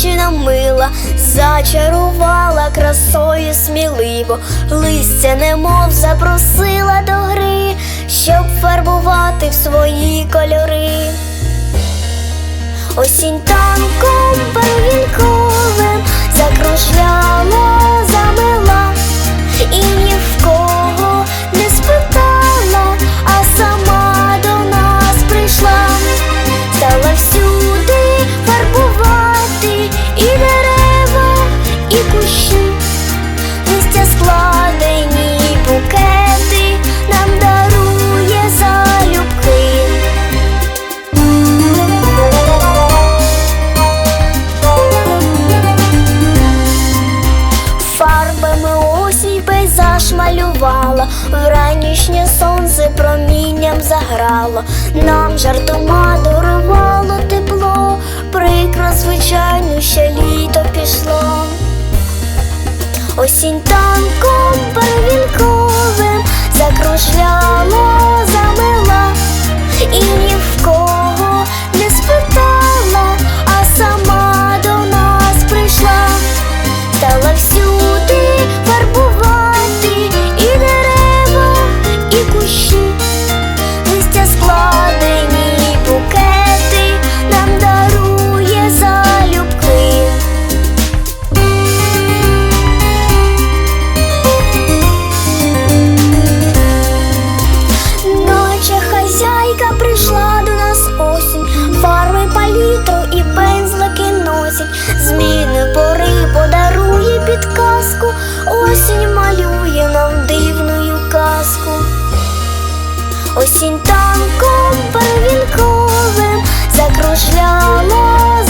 очі намила, зачарувала красою сміливо, листя, немов запросила до гри, щоб фарбувати в свої кольори. Осінь танком пергінком пейзаж малювала, вранішнє сонце промінням заграло, нам жартома дарувало тепло, прикро, звичайно, ще літо пішло. Осінь танком перевінковим закружляла, зміни пори подарує підказку, осінь малює нам дивною казку. Осінь танком перевінковим закружляла,